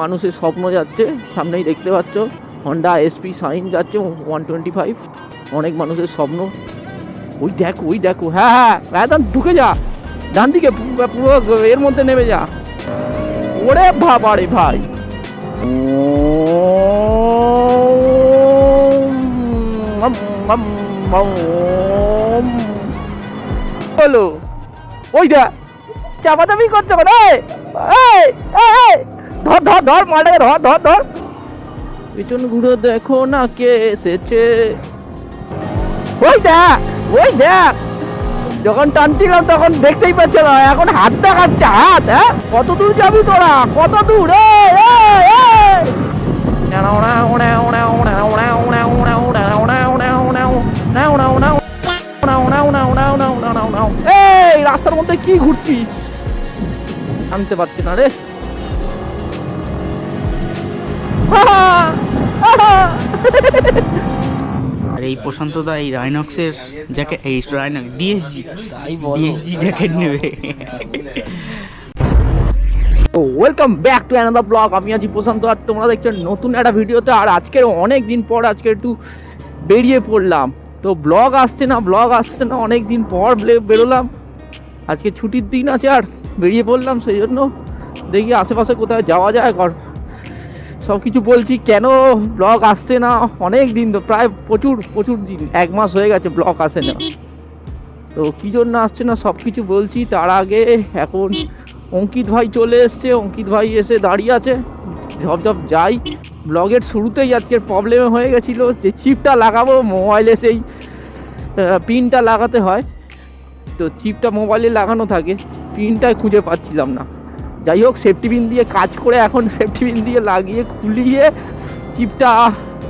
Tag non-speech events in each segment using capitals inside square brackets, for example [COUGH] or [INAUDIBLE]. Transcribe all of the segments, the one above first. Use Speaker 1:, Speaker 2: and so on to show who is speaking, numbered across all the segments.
Speaker 1: মানুষের স্বপ্ন যাচ্ছে, সামনেই দেখতে পাচ্ছ হন্ডা এসপি সাইন যাচ্ছে ওয়ান টোয়েন্টি ফাইভ অনেক মানুষের স্বপ্ন। ওই দেখো ওই দেখো হ্যাঁ হ্যাঁ একদম ঢুকে যা, ডান দিকে পুরো, এর মধ্যে নেমে যা। ওরে বাবা রে ভাই। বলো, ওই দেখ, চাপাচাপি করছে মানে ধর ধর ধর মাটাকে ধর ধর ধর। পিছন ঘুরে দেখো না কে এসেছে। ওই দেখ ওই দেখ। যখন টানছিলাম তখন দেখতেই পাচ্ছে না এখন হাত দেখাচ্ছে হাত হ্যাঁ? কত দূর যাবি তোরা? কত দূর। এই রাস্তার মধ্যে কি ঘুরছিস? আনতে পারছি না রে। [LAUGHS]
Speaker 2: আর এই প্রশান্ত দা এই রাইনক্সের জ্যাকেট এই রাইনক্স ডিএসজি ডিএসজি জ্যাকেট নেবে।
Speaker 1: Welcome back to another blog আমি আছি প্রশান্ত আর তোমরা দেখছ নতুন একটা ভিডিওতে আর আজকের অনেক দিন পর আজকে একটু বেরিয়ে পড়লাম। তো ব্লগ আসছে না ব্লগ আসছে না অনেক দিন পর বেরোলাম। আজকে ছুটির দিন আছে আর বেরিয়ে পড়লাম সেই জন্য দেখি আশেপাশে কোথায় যাওয়া যায়। সব কিছু বলছি, কেন ব্লগ আসছে না? অনেক দিন তো প্রায় প্রচুর প্রচুর দিন। এক মাস হয়ে গেছে ব্লগ আসে না। তো কী জন্য আসছে না সব কিছু বলছি, তার আগে এখন অঙ্কিত ভাই চলে এসছে, অঙ্কিত ভাই এসে দাঁড়িয়ে আছে। ঝপ ঝপ যাই। ব্লগের শুরুতেই আজকের প্রবলেম হয়ে গেছিল, যে চিপটা লাগাবো মোবাইলে সেই পিনটা লাগাতে হয়। তো চিপটা মোবাইলে লাগানো থাকে পিনটাই খুঁজে পাচ্ছিলাম না। যাই হোক সেফটি পিন দিয়ে কাজ করে এখন সেফটি পিন দিয়ে লাগিয়ে, খুলিয়ে চিপটা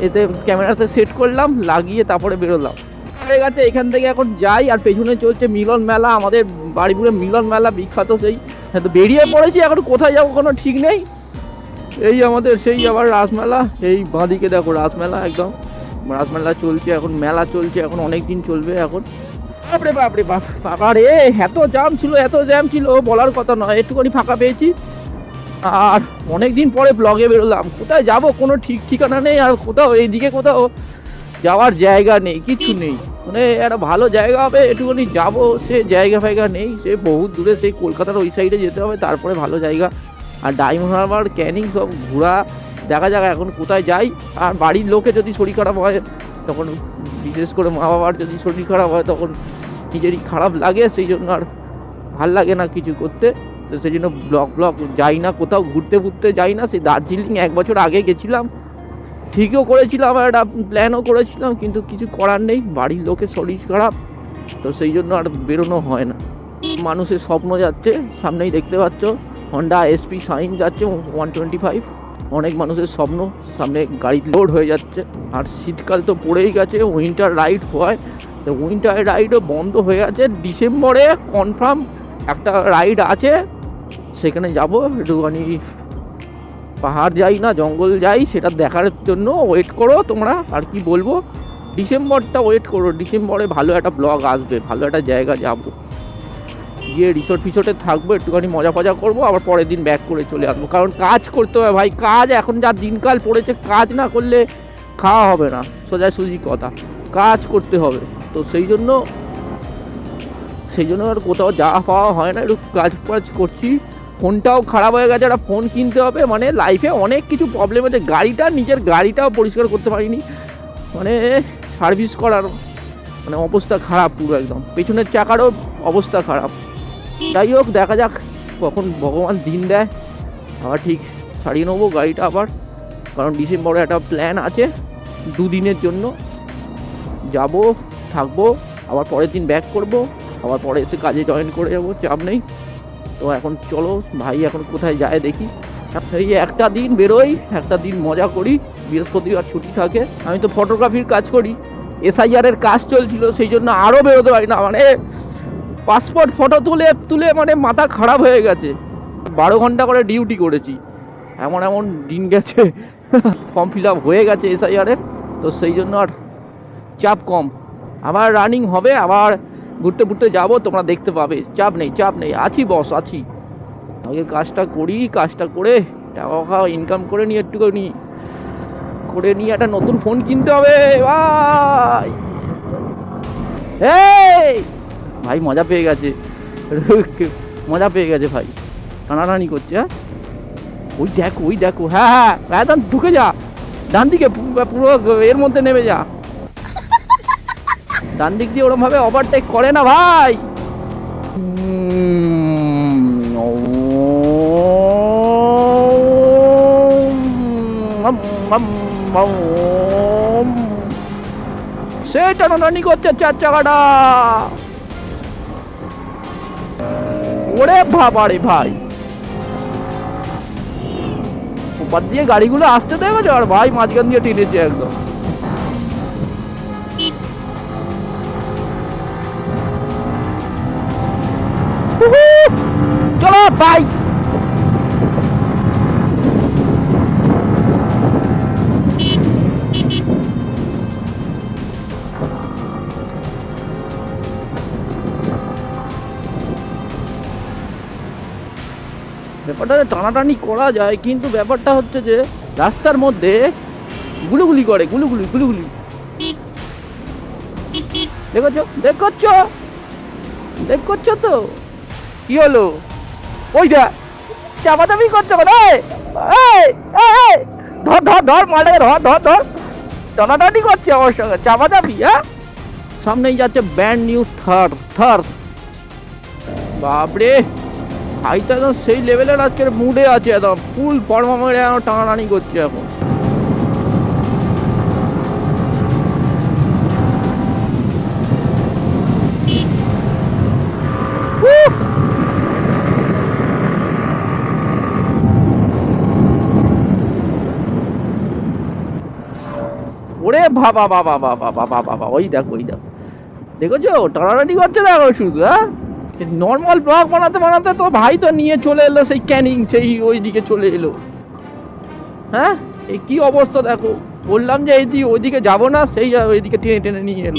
Speaker 1: এতে ক্যামেরাতে সেট করলাম, লাগিয়ে তারপরে বেরোলাম। হয়ে গেছে, এখান থেকে এখন যাই, আর পেছনে চলছে মিলন মেলা, আমাদের বাড়িপুরে মিলন মেলা, বিখ্যাত সেই। হ্যাঁ তো বেরিয়ে পড়েছি, এখন কোথায় যাব কোনো ঠিক নেই। এই আমাদের সেই আবার রাসমেলা, এই বাঁদিকে দেখো রাসমেলা একদম। রাসমেলা চলছে এখন, মেলা চলছে এখন অনেক দিন চলবে এখন। বাপরে বাপরে, বাপ, বাবা রে, এত জ্যাম ছিল, এত জ্যাম ছিল বলার কথা নয়, একটুখানি ফাঁকা পেয়েছি। আর অনেক দিন পরে ব্লগে বেরোলাম, কোথায় যাব কোনো ঠিক ঠিকানা নেই, আর কোথাও, এইদিকে কোথাও যাওয়ার জায়গা নেই, কিছু নেই। মানে একটা ভালো জায়গা হবে, একটুখানি যাব, সে জায়গা ফায়গা নেই, সে বহু দূরে, সেই কলকাতার ওই সাইডে যেতে হবে, তারপরে ভালো জায়গা। আর ডায়মন্ড হারবার ক্যানিং সব ঘোরা, দেখা যাক এখন কোথায় যাই। আর বাড়ির লোকে যদি শরীর খারাপ হয়, তখন বিশেষ করে মা বাবার যদি শরীর খারাপ হয়, তখন নিজেরই খারাপ লাগে, সেই জন্য আর ভালো লাগে না কিছু করতে। তো সেই জন্য ব্লগ ব্লগ যাই না, কোথাও ঘুরতে ঘুরতে যাই না। সেই দার্জিলিং এক বছর আগে গেছিলাম। ঠিকও করেছিলাম আর একটা প্ল্যানও করেছিলাম, কিন্তু কিছু করার নেই। বাড়ির লোকের শরীর খারাপ, তো সেই জন্য আর বেরোনো হয় না। মানুষের স্বপ্ন যাচ্ছে, সামনেই দেখতে পাচ্ছ হন্ডা এসপি সাইন যাচ্ছে ওয়ান টোয়েন্টি ফাইভ অনেক মানুষের স্বপ্ন, সামনে গাড়ি লোড হয়ে যাচ্ছে। আর শীতকাল তো পড়েই গেছে উইন্টার রাইড হয়। উইন্টার রাইডও বন্ধ হয়ে আছে ডিসেম্বরে কনফার্ম একটা রাইড আছে। সেখানে যাব, একটুখানি পাহাড় যাই না, জঙ্গল যাই, সেটা দেখার জন্য ওয়েট করো তোমরা, আর কি বলব? ডিসেম্বরটা ওয়েট করো, ডিসেম্বরে ভালো একটা ব্লগ আসবে, ভালো একটা জায়গা যাব। গিয়ে রিসোর্ট ফিসোর্টে থাকব, একটুখানি মজা ফজা করব, আবার পরের দিন ব্যাক করে চলে আসব। কারণ কাজ করতে হবে ভাই, কাজ এখন যা দিনকাল পড়েছে, কাজ না করলে খাওয়া হবে না। সোজা সুজি কথা, কাজ করতে হবে। তো সেই জন্য সেই জন্য আর কোথাও যাওয়া পাওয়া হয় না, একটু কাজ ফাজ করছি। ফোনটাও খারাপ হয়ে গেছে, একটা ফোন কিনতে হবে মানে লাইফে অনেক কিছু প্রবলেম আছে গাড়িটা, নিজের গাড়িটাও পরিষ্কার করতে পারিনি। মানে সার্ভিস করার মানে অবস্থা খারাপ পুরো একদম। পেছনের চাকারও অবস্থা খারাপ। যাই হোক, দেখা যাক কখন ভগবান দিন দেয়। আবার ঠিক সারিয়ে নেব গাড়িটা আবার, কারণ ডিসেম্বরে একটা প্ল্যান আছে দুদিনের জন্য। যাব। থাকব, আবার পরের দিন ব্যাক করব, আবার পরে এসে কাজে জয়েন করে যাব, চাপ নেই। তো এখন চলো, ভাই এখন কোথায় যায় দেখি। এই একটা দিন বেরোই, একটা দিন মজা করি, বৃহস্পতিবার ছুটি থাকে। আমি তো ফটোগ্রাফির কাজ করি। এসআইআর এর কাজ চলছিল, সেই জন্য আরও বেরোতে পারি না। মানে পাসপোর্ট ফটো তুলে তুলে মানে মাথা খারাপ হয়ে গেছে। বারো ঘণ্টা করে ডিউটি করেছি। এমন এমন দিন গেছে। ফর্ম ফিল আপ হয়ে গেছে এসআইআরের তো সেই জন্য আর চাপ কম। আবার রানিং হবে, আবার ঘুরতে ঘুরতে যাব, তোমরা দেখতে পাবে। চাপ নেই চাপ নেই, আছি বস আছি। আগে কাজটা করি, কাজটা করে, টাকা ইনকাম করে নিয়ে একটুখানি, করে নিয়ে একটা নতুন ফোন কিনতে হবে, ভাই। ভাই, মজা পেয়ে গেছে। [LAUGHS] মজা পেয়ে গেছে ভাই। টানাটানি করছে হ্যাঁ? ওই দেখো ওই দেখো হ্যাঁ হ্যাঁ একদম ঢুকে যা। ডান দিকে পুরো এর মধ্যে নেমে যা। ডান দিক দিয়ে ওরম ভাবে ওভারটেক করে না ভাই। সে টানাটানি করছে চার চাকাটা। ওরে বাবারে ভাই। ওপার দিয়ে গাড়িগুলো আসতে দেখেছ? আর ভাই মাঝখান দিয়ে টেনেছে একদম। ভাই ব্যাপারটা টানাটানি করা যায়, কিন্তু ব্যাপারটা হচ্ছে যে রাস্তার মধ্যে গুলুগুলি করে, গুলুগুলি গুলুগুলি। দেখেছ? দেখছ? দেখছ তো? কি হলো? ওই যা চাপাচাপি করছে এই, ধর ধর ধর মালটাকে ধর ধর ধর টানাটানি করছে আমার সঙ্গে চাপাচাপি হ্যাঁ? সামনেই যাচ্ছে ব্যান্ড নিউ থার থার। বাপরে ভাই তো একদম সেই লেভেলের আজকের মুডে আছে একদম ফুল ফর্মা মেরে টানাটানি করছে এখন। বাবা বাবা বাবা বাবা বাবা ওই দেখো ওই দেখো দেখেছ টানাটানি করছে দেখো শুধু হ্যাঁ নর্মাল ব্লগ বানাতে বানাতে তো ভাই তো নিয়ে চলে এলো সেই ক্যানিং সেই ওই দিকে চলে এলো হ্যাঁ এই কি অবস্থা দেখো বললাম যে এই দিকে ওইদিকে যাব না সেই ওইদিকে টেনে টেনে নিয়ে এলো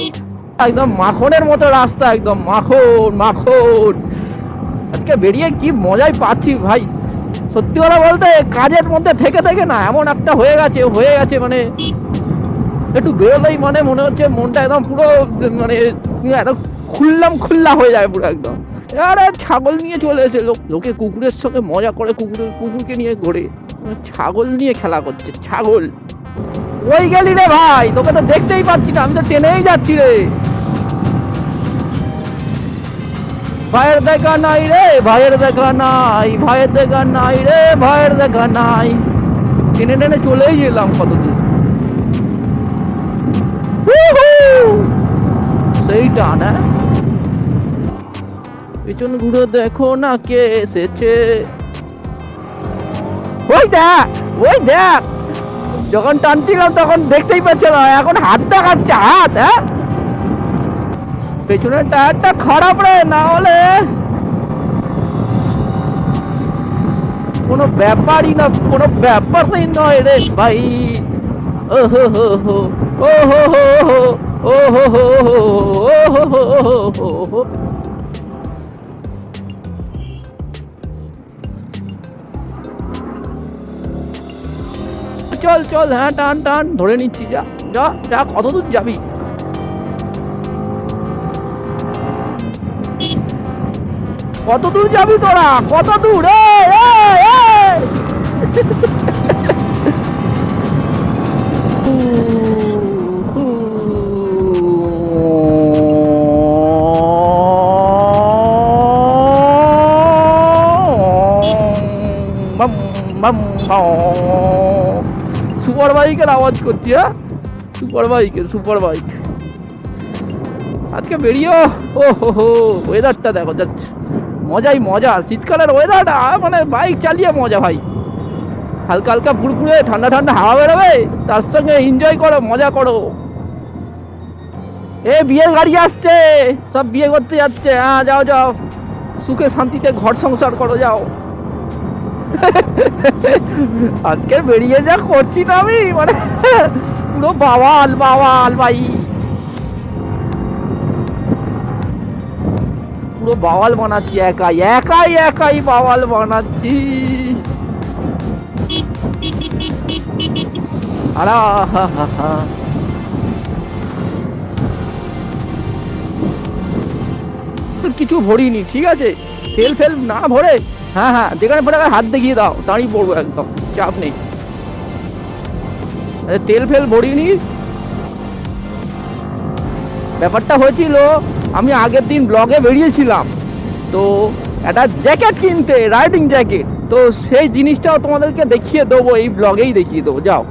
Speaker 1: একদম মাখনের মতো রাস্তা একদম মাখন মাখন আজকে বেরিয়ে কি মজাই পাচ্ছি ভাই সত্যি কথা বলতে কাজের মধ্যে থেকে থেকে না এমন একটা হয়ে গেছে হয়ে গেছে মানে একটু বেরোলেই মানে মনে হচ্ছে মনটা একদম পুরো মানে একদম খুললাম খুল্লা হয়ে যায় পুরো একদম। আরে ছাগল নিয়ে চলে এসে লোক, লোকে কুকুরের সঙ্গে মজা করে কুকুরের, কুকুরকে নিয়ে ঘোরে। ছাগল নিয়ে খেলা করছে, ছাগল। ওই গেলি রে ভাই, তোকে তো দেখতেই পাচ্ছি না, আমি তো টেনেই যাচ্ছি রে। ভাইয়ের দেখা নাই রে, ভাইয়ের দেখা নাই, ভাইয়ের দেখা নাই রে, ভাইয়ের দেখা নাই। টেনে টেনে চলেই গেলাম কতদূর। সেইটা না? পেছন ঘুরে দেখো না কে এসেছে। ওই দেখ ওই দেখ। যখন টানছিলাম তখন দেখতেই পাচ্ছে না, এখন হাত দেখাচ্ছে, হাত হ্যাঁ? পেছনের টায়ারটা খারাপ রে, না হলে কোনো ব্যাপারই না, কোনো ব্যাপারই নয় রে ভাই। ও হো হো হো ও হো হো হো। ও হো হো হো হো চল চল হ্যাঁ টান টান ধরে নিচ্ছি যা যা যা কত দূর যাবি? কত দূর যাবি তোরা? কত দূর? এই, [LAUGHS] সুপার বাইকের আওয়াজ করছি হ্যাঁ? সুপার বাইকের সুপার বাইক। আজকে বেরিয়েও ও হো হো ওয়েদারটা দেখো, যাচ্ছে। মজাই মজা। শীতকালের ওয়েদারটা মানে বাইক চালিয়ে মজা ভাই। হালকা হালকা ফুরফুরে, ঠান্ডা ঠান্ডা হাওয়া বেরোবে, তার সঙ্গে এনজয় করো, মজা করো। এ, বিয়ের গাড়ি আসছে। সব বিয়ে করতে যাচ্ছে। হ্যাঁ যাও যাও। সুখে শান্তিতে ঘর সংসার করো, যাও। আজকে বেরিয়ে যা করছি না আমি মানে পুরো বাওয়াল বাওয়াল ভাই। পুরো বাওয়াল বানাচ্ছি, একাই একাই একাই বাওয়াল বানাচ্ছি। কিছু ভরিনি, ঠিক আছে? তেল ফেল না ভরে হ্যাঁ হ্যাঁ যেখানে পড়ে হাত দেখিয়ে দাও দাঁড়িয়ে পড়ব একদম, চাপ নেই। তেল ফেল ভরিনি ব্যাপারটা হয়েছিল, আমি আগের দিন ব্লগে বেরিয়েছিলাম, তো একটা জ্যাকেট কিনতে, রাইডিং জ্যাকেট, তো সেই জিনিসটাও তোমাদেরকে দেখিয়ে দেবো, এই ব্লগেই দেখিয়ে দেবো, যাও।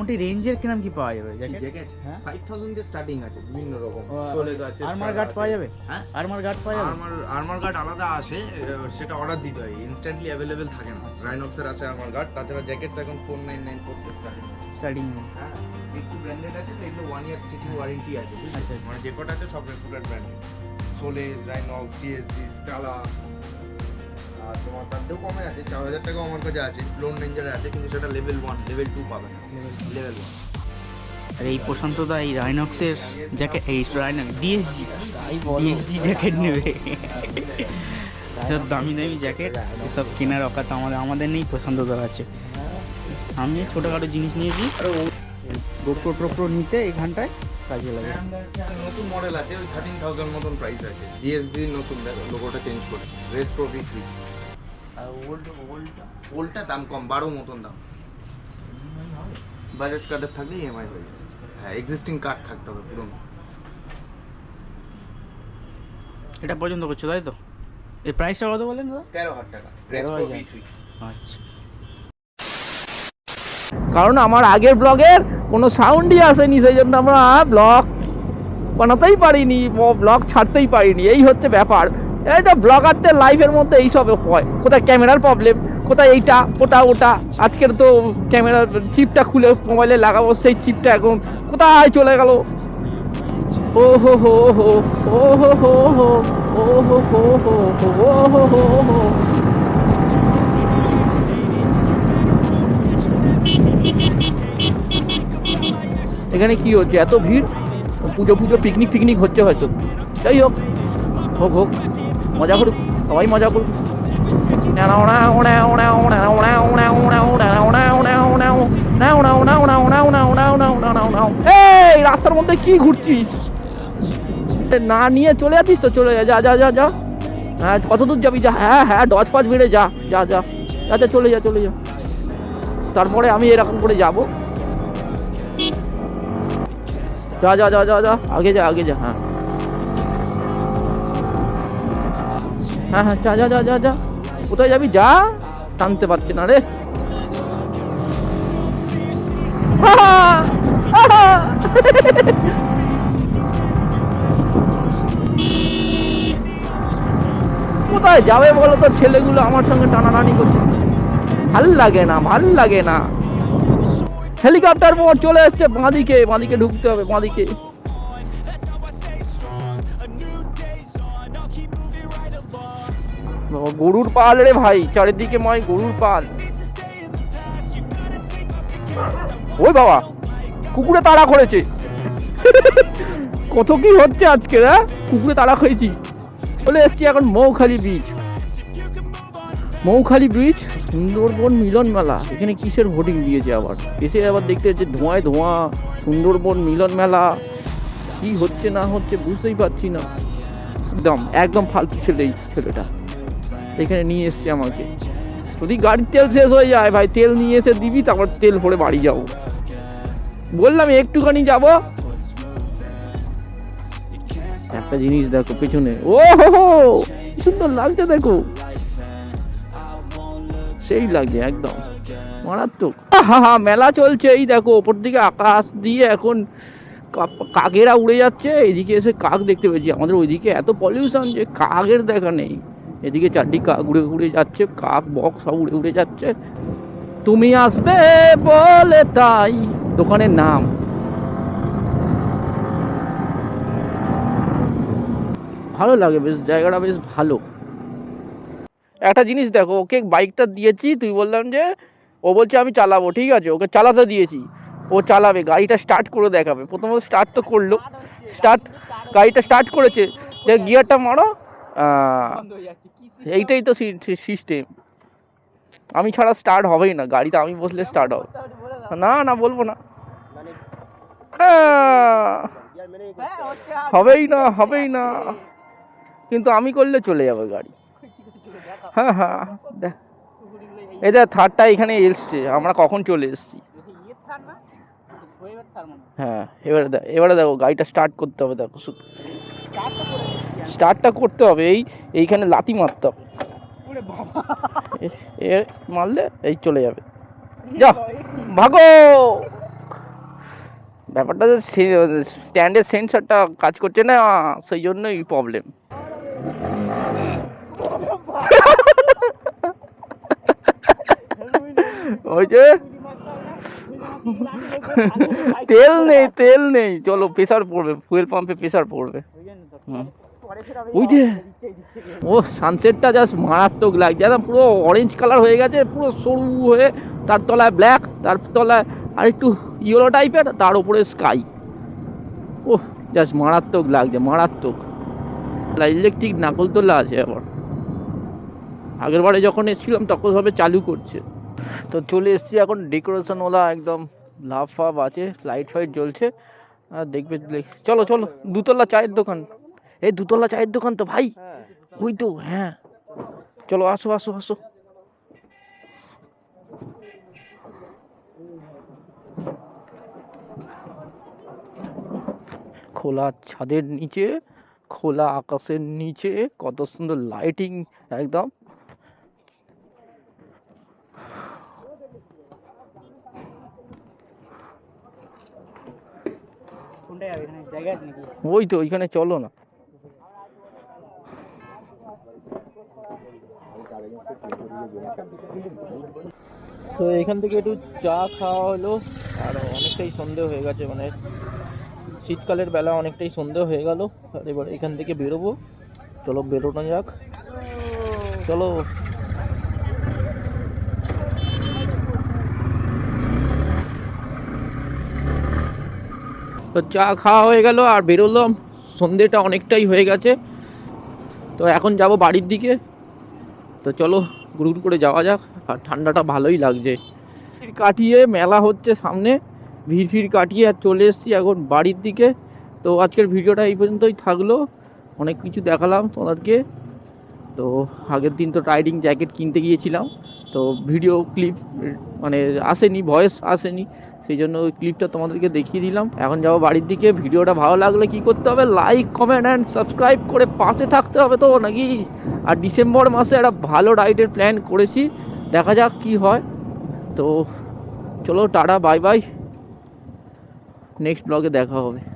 Speaker 2: মোটামুটি রেঞ্জের কিরম কি পাওয়া যাবে? জ্যাকেট হ্যাঁ?
Speaker 3: ফাইভ থাউজেন্ড দিয়ে স্টার্টিং আছে বিভিন্ন রকম। সোলেজ আছে
Speaker 2: আর্মার গার্ড পাওয়া যাবে?
Speaker 3: হ্যাঁ?
Speaker 2: আর্মার গার্ড পাওয়া যাবে?
Speaker 3: আর্মার আর্মার গার্ড আলাদা আসে সেটা অর্ডার দিতে হয় ইনস্ট্যান্টলি অ্যাভেলেবেল থাকে না। রাইনক্সের আছে আর্মার গার্ড তাছাড়া জ্যাকেটস এখন ফোর নাইন নাইন করতে স্টার্টিং
Speaker 2: স্টার্টিং
Speaker 3: হ্যাঁ একটু ব্র্যান্ডেড আছে তো এগুলো ওয়ান ইয়ার স্টিচিং ওয়ারেন্টি আছে বুঝলি?
Speaker 2: আচ্ছা।
Speaker 3: মানে যে কটা আছে সব reputed branded Solace Rynox TSC Scala আর তোমার তার থেকেও কমে আছে চার হাজার টাকাও আমার কাছে আছে লোন রেঞ্জারে আছে কিন্তু সেটা লেভেল ওয়ান লেভেল টু পাবে না। লেভেল ওয়ান
Speaker 2: আর এই প্রশান্ত দা এই রাইনক্সের জ্যাকেট এই রাইনক্স ডিএসজি ডিএসজি জ্যাকেট নেবে। সব দামি দামি জ্যাকেট সব কেনার অকাত আমাদের আমাদের নেই প্রশান্ত দা আছে। আমি ছোটোখাটো জিনিস নিয়েছি। গোপ্রো টোপ্রো নিতে এখানটায় কাজে লাগে।
Speaker 3: নতুন মডেল আছে ওই থার্টিন থাউজেন্ড মতন প্রাইস আছে। জিএসডি নতুন দেখো লোগোটা চেঞ্জ করে রেস প্রো ওল্ডটা দাম কম বারো মতন দাম। বাজাজ কার্ডের থাকলে ইএমআই হয়ে যাবে। হ্যাঁ এক্সিস্টিং কার্ড থাকতে হবে পুরনো।
Speaker 2: এটা পর্যন্ত করছ তাই তো? এই প্রাইসটা কত বলেন দাদা?
Speaker 3: তেরো হাজার টাকা।
Speaker 2: তেরো আচ্ছা।
Speaker 1: কারণ আমার আগের ব্লগের কোনো সাউন্ডই আসেনি সেই জন্য আমরা ব্লগ বানাতেই পারিনি ব্লগ ছাড়তেই পারিনি। এই হচ্ছে ব্যাপার। এইটা ব্লগারদের লাইফের মধ্যে এইসব হয়। কোথায় ক্যামেরার প্রবলেম কোথায় এইটা ওটা ওটা? আজকের তো ক্যামেরার চিপটা খুলে মোবাইলে লাগাবো, সেই চিপটা এখন কোথায় চলে গেল? ও হো হো হো হো হো হো, ও হো হো হো হো হো হো। এখানে কি হচ্ছে? এত ভিড়? পুজো পুজো পিকনিক ফিকনিক হচ্ছে হয়তো। যাই হোক হোক হোক। মজা করুক সবাই মজা করুক এই রাস্তার মধ্যে কি ঘুরছিস না নিয়ে চলে যাচ্ছিস তো চলে যা যা যা যা যা হ্যাঁ কত দূর যাবি যা হ্যাঁ হ্যাঁ ডজ পাঁচ বেড়ে যা যা যা যা চলে যা চলে যা তারপরে আমি এরকম করে যাব যা যা যা যা যা আগে যা আগে যা হ্যাঁ হ্যাঁ হ্যাঁ যা যা যা যা যা। কোথায় যাবি? যা। টানতে পারছি না রে! কোথায় যাবে বলো তো? ছেলেগুলো আমার সঙ্গে টানাটানি করছে। ভালো লাগে না, ভালো লাগে না। হেলিকপ্টার মোড় চলে এসছে। বাঁদিকে বাঁদিকে ঢুকতে হবে, বাঁদিকে। গরুর পাল রে ভাই, চারিদিকে ময় গরুর পাল। ওই বাবা, কুকুরে তাড়া করেছে। কত কি হচ্ছে আজকে হ্যাঁ? কুকুরে তাড়া খেয়েছি। চলে এসছি এখন মৌখালি ব্রিজ মৌখালি ব্রিজ সুন্দরবন মিলন মেলা এখানে কিসের ভোটিং দিয়েছে আবার? এসে আবার দেখতে হচ্ছে ধোঁয়ায় ধোঁয়া, সুন্দরবন মিলন মেলা কি হচ্ছে না হচ্ছে বুঝতেই পারছি না। একদম একদম ফালতু ছেলে এই ছেলেটা। এখানে নিয়ে এসছে আমাকে। যদি গাড়ির তেল শেষ হয়ে যায়, ভাই, তেল নিয়ে এসে দিবি, তারপর তেল ভরে বাড়ি যাব। বললাম, একটুখানি যাব? একটা জিনিস দেখো পেছনে। ও হো হো সুন্দর লাগছে দেখো। সেই লাগছে একদম, মারাত্মক। হা হা মেলা চলছে এই দেখো, ওপর দিকে আকাশ দিয়ে এখন কাকেরা উড়ে যাচ্ছে, এদিকে এসে কাক দেখতে পেয়েছি। আমাদের ওইদিকে এত পলিউশন যে কাকের দেখা নেই। এদিকে চারদিকে কাক উড়ে উড়ে যাচ্ছে কাক বক সব উড়ে উড়ে যাচ্ছে। তুমি আসবে বলে তাই দোকানের নাম। ভালো লাগে বেশ জায়গাটা বেশ ভালো। একটা জিনিস দেখো ওকে বাইকটা দিয়েছি তুই বললাম যে ও বলছে আমি চালাবো ঠিক আছে? ওকে চালাতে দিয়েছি। ও চালাবে গাড়িটা স্টার্ট করে দেখাবে। প্রথমত স্টার্ট তো করল। স্টার্ট গাড়িটা স্টার্ট করেছে। যে গিয়ারটা মারো। এইটাই তো সিস্টেম আমি ছাড়া স্টার্ট হবেই না গাড়িতে আমি বসলে স্টার্ট হবে। না না বলব না। হবেই না হবেই না। কিন্তু আমি করলে চলে যাবে গাড়ি। হ্যাঁ হ্যাঁ দেখ। এই দেখ থার্ডটা এখানে এসছে আমরা কখন চলে এসছি? হ্যাঁ। এবারে দেখ এবারে দেখো গাড়িটা স্টার্ট করতে হবে দেখো স্টার্টটা করতে হবে এই এইখানে লাতি মারতে হবে। এ- মারলে এই চলে যাবে। যা ভাগো! ব্যাপারটা স্ট্যান্ডের সেন্সারটা কাজ করছে না সেই জন্যই প্রবলেম ওই যে [LAUGHS] তেল নেই তেল নেই। চলো প্রেসার পড়বে ফুয়েল পাম্পে প্রেসার পড়বে। ওই যে ও সানসেটটা জাস্ট মারাত্মক লাগছে। একদম পুরো অরেঞ্জ কালার হয়ে গেছে পুরো সরু হয়ে তার তলায় ব্ল্যাক তার তলায় আর একটু ইয়েলো টাইপের তার উপরে স্কাই ও জাস্ট মারাত্মক লাগছে মারাত্মক। ইলেকট্রিক নাকলতলা আছে আবার। আগের বারে যখন এসেছিলাম তখন ভাবে চালু করছে। তো চলে এসছি এখন ডেকোরেশনওয়ালা একদম লাভ ফাভ আছে লাইট ফাইট জ্বলছে। আর দেখবে দেখ- চলো চলো দুতলা চায়ের দোকান। এই দুতলা চায়ের দোকান তো ভাই। ওই তো হ্যাঁ। চলো আসো আসো আসো। খোলা ছাদের নিচে খোলা আকাশের নিচে কত সুন্দর লাইটিং একদম। ওই তো ওইখানে চলো না। তো এখান থেকে একটু চা খাওয়া হলো, আর অনেকটাই সন্ধে হয়ে গেছে মানে শীতকালের বেলা অনেকটাই সন্ধে হয়ে গেল, আর এবার এখান থেকে বেরোবো। চলো বেরোনো যাক। চলো। তো চা খাওয়া হয়ে গেল, আর বেরোলাম। সন্ধেটা অনেকটাই হয়ে গেছে। তো এখন যাব বাড়ির দিকে। তো চলো। গুড় করে যাওয়া যাক, আর ঠান্ডাটা ভালোই লাগছে। ভিড় কাটিয়ে মেলা হচ্ছে সামনে, ভিড় ফির কাটিয়ে আর চলে এসেছি এখন বাড়ির দিকে। তো আজকের ভিডিওটা এই পর্যন্তই থাকল, অনেক কিছু দেখালাম তোমাদেরকে। তো আগের দিন তো রাইডিং জ্যাকেট কিনতে গিয়েছিলাম, তো ভিডিও ক্লিপ মানে আসেনি ভয়েস আসেনি। সেই জন্য ওই ক্লিপটা তোমাদেরকে দেখিয়ে দিলাম। এখন যাব বাড়ির দিকে। ভিডিওটা ভালো লাগলে কি করতে হবে? লাইক কমেন্ট অ্যান্ড সাবস্ক্রাইব করে পাশে থাকতে হবে তো নাকি? আর ডিসেম্বর মাসে একটা ভালো রাইডের প্ল্যান করেছি। দেখা যাক কি হয়। তো চলো, টাটা বাই বাই নেক্সট ব্লগে দেখা হবে।